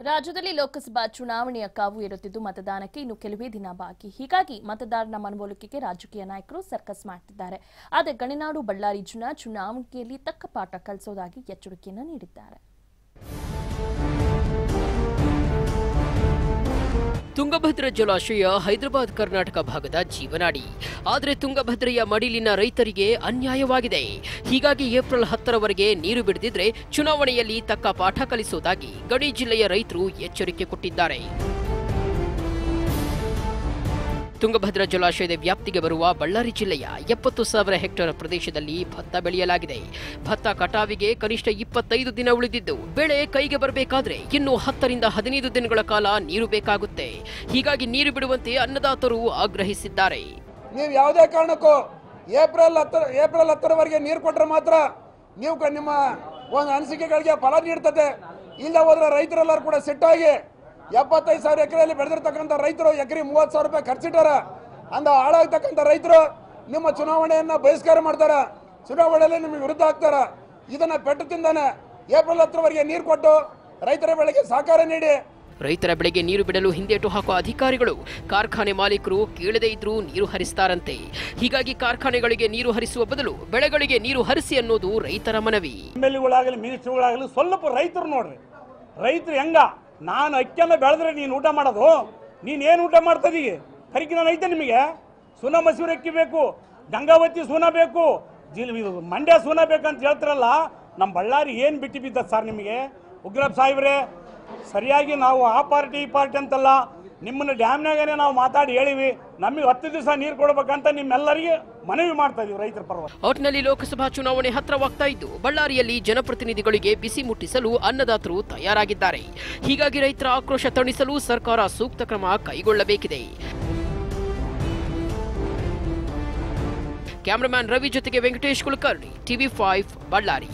ರಾಜ್ಯದಲ್ಲಿ ಲೋಕಸಭಾ ಚುನಾವಣೆಯ ಕಾವು ಏರುತ್ತಿದ್ದು ಮತದಾನಕ್ಕೆ ಇನ್ನು ಕೆಲವೇ ದಿನ ಬಾಕಿ. ಹೀಗಾಗಿ ಮತದಾರನ ಮನವೊಲಿಕೆಗೆ ರಾಜಕೀಯ ನಾಯಕರು ಸರ್ಕಸ್ ಮಾಡ್ತಿದ್ದಾರೆ. ಆದರೆ ಗಣಿನಾಡು, ಬಳ್ಳಾರಿ ಜುನ ಚುನಾವಣೆಯಲ್ಲಿ ತಕ್ಕ ಪಾಠ ಕಲಿಸೋದಾಗಿ ಎಚ್ಚರಿಕೆಯನ್ನು ನೀಡಿದ್ದಾರೆ. ತುಂಗಭದ್ರಾ ಜಲಾಶಯ ಹೈದರಾಬಾದ್ ಕರ್ನಾಟಕ ಭಾಗದ ಜೀವನಾಡಿ. ಆದರೆ ತುಂಗಭದ್ರೆಯ ಮಡಿಲಿನ ರೈತರಿಗೆ ಅನ್ಯಾಯವಾಗಿದೆ. ಹೀಗಾಗಿ ಏಪ್ರಿಲ್ ಹತ್ತರವರೆಗೆ ನೀರು ಬಿಡದಿದ್ರೆ ಚುನಾವಣೆಯಲ್ಲಿ ತಕ್ಕ ಪಾಠ ಕಲಿಸುವುದಾಗಿ ಗಡಿ ಜಿಲ್ಲೆಯ ರೈತರು ಎಚ್ಚರಿಕೆ ಕೊಟ್ಟಿದ್ದಾರೆ. ತುಂಗಭದ್ರಾ ಜಲಾಶಯದ ವ್ಯಾಪ್ತಿಗೆ ಬರುವ ಬಳ್ಳಾರಿ ಜಿಲ್ಲೆಯ ಎಪ್ಪತ್ತು ಸಾವಿರ ಹೆಕ್ಟೇರ್ ಪ್ರದೇಶದಲ್ಲಿ ಭತ್ತ ಬೆಳೆಯಲಾಗಿದೆ. ಭತ್ತ ಕಟಾವಿಗೆ ಕನಿಷ್ಠ ಇಪ್ಪತ್ತೈದು ದಿನ ಉಳಿದಿದ್ದು, ಬೆಳೆ ಕೈಗೆ ಬರಬೇಕಾದ್ರೆ ಇನ್ನು ಹತ್ತರಿಂದ ಹದಿನೈದು ದಿನಗಳ ಕಾಲ ನೀರು ಬೇಕಾಗುತ್ತೆ. ಹೀಗಾಗಿ ನೀರು ಬಿಡುವಂತೆ ಅನ್ನದಾತರು ಆಗ್ರಹಿಸಿದ್ದಾರೆ. ನೀವು ಯಾವುದೇ ಕಾರಣಕ್ಕೂ ಏಪ್ರಿಲ್ ಹತ್ತರ, ಏಪ್ರಿಲ್ ಹತ್ತರವರೆಗೆ ನೀರು ಕೊಟ್ಟರೆ ಮಾತ್ರ ನೀವು ನಿಮ್ಮ ಒಂದು ಅನಿಸಿಕೆಗಳಿಗೆ ಫಲ ನೀಡ್ತದೆ. ಇಲ್ಲ ಹೋದ್ರೆ ರೈತರೆಲ್ಲರೂ ಕೂಡ ಸಿಟ್ಟಾಗಿ ಎಪ್ಪತ್ತೈದು ಸಾವಿರ ಎಕರೆಯಲ್ಲಿ ಬೆಳೆದಿರ್ತಕ್ಕಂಥ ರೈತರು ಎಕರೆ ಮೂವತ್ತು ಸಾವಿರ ರೂಪಾಯಿ ಖರ್ಚಿಟ್ಟಾರ. ಅಂದ ಹಾಳಾಗ್ತಕ್ಕಂಥ ರೈತರು ನಿಮ್ಮ ಚುನಾವಣೆಯನ್ನು ಬಹಿಷ್ಕಾರ ಮಾಡ್ತಾರೆ. ಚುನಾವಣೆಯಲ್ಲಿ ನಿಮಗೆ ವಿರುದ್ಧ ಆಗ್ತಾರೆ. ಇದನ್ನ ಪೆಟ್ಟು ತಿಂದಾನೆ ಏಪ್ರಿಲ್ ಹತ್ತರವರೆಗೆ ನೀರು ಕೊಟ್ಟು ರೈತರ ಬೆಳೆಗೆ ಸಹಕಾರ ನೀಡಿ. ರೈತರ ಬೆಳೆಗೆ ನೀರು ಬಿಡಲು ಹಿಂದೇಟು ಹಾಕುವ ಅಧಿಕಾರಿಗಳು ಕಾರ್ಖಾನೆ ಮಾಲೀಕರು ಕೇಳದೇ ಇದ್ರೂ ನೀರು ಹರಿಸ್ತಾರಂತೆ. ಹೀಗಾಗಿ ಕಾರ್ಖಾನೆಗಳಿಗೆ ನೀರು ಹರಿಸುವ ಬದಲು ಬೆಳೆಗಳಿಗೆ ನೀರು ಹರಿಸಿ ಅನ್ನೋದು ರೈತರ ಮನವಿ. ಎಂ ಎಲ್ ಎಗಳಾಗಲಿ ಮಿನಿಸ್ಟ್ರುಗಳಾಗಲಿ ಸ್ವಲ್ಪ ರೈತರು ನೋಡ್ರಿ. ರೈತರು ಹೆಂಗ? ನಾನು ಅಕ್ಕಿಯನ್ನು ಬೆಳೆದ್ರೆ ನೀನು ಊಟ ಮಾಡೋದು? ನೀನೇನು ಊಟ ಊಟ ಮಾಡ್ತದೀಗ ನಾನು ಐತೆ ನಿಮಗೆ? ಸುನ ಮಸೂರಿ ಅಕ್ಕಿ ಬೇಕು, ಗಂಗಾವತಿ ಸುನ ಬೇಕು ಜಿಲ್ ಮಂಡ್ಯ ಸುನ ಬೇಕಂತ ಹೇಳ್ತಾರಲ್ಲ ನಮ್ಮ ಬಳ್ಳಾರಿ ಏನು ಬಿಟ್ಟು ಬಿದ್ದ ಸರ್ ನಿಮಗೆ? ಉಗ್ರಪ್ಪ ಸಾಹೇಬ್ರೆ, ಸರಿಯಾಗಿ ನಾವು ಆ ಪಾರ್ಟಿ ಈ ಪಾರ್ಟಿ ಅಂತಲ್ಲ ನಿಮ್ಮನ್ನು ಡ್ಯಾಮ್ನಾಗೇನೆ ನಾವು ಮಾತಾಡಿ ಹೇಳಿವಿ, ನಮಗೆ ಹತ್ತು ದಿವಸ ನೀರು ಕೊಡಬೇಕಂತ ನಿಮ್ಮೆಲ್ಲರಿಗೆ ಮನವಿ ಮಾಡ್ತಾ ಇದೀವಿ ರೈತರ ಪರವಾಗಿ. ಒಟ್ಟಿನಲ್ಲಿ ಲೋಕಸಭಾ ಚುನಾವಣೆ ಹತ್ರವಾಗ್ತಾ ಇದ್ದು, ಬಳ್ಳಾರಿಯಲ್ಲಿ ಜನಪ್ರತಿನಿಧಿಗಳಿಗೆ ಬಿಸಿ ಮುಟ್ಟಿಸಲು ಅನ್ನದಾತರು ತಯಾರಾಗಿದ್ದಾರೆ. ಹೀಗಾಗಿ ರೈತರ ಆಕ್ರೋಶ ತಣಿಸಲು ಸರ್ಕಾರ ಸೂಕ್ತ ಕ್ರಮ ಕೈಗೊಳ್ಳಬೇಕಿದೆ. ಕ್ಯಾಮರಾಮ್ಯಾನ್ ರವಿ ಜೊತೆಗೆ ವೆಂಕಟೇಶ್ ಕುಲಕರ್ಣಿ, ಟಿವಿ ಫೈವ್, ಬಳ್ಳಾರಿ.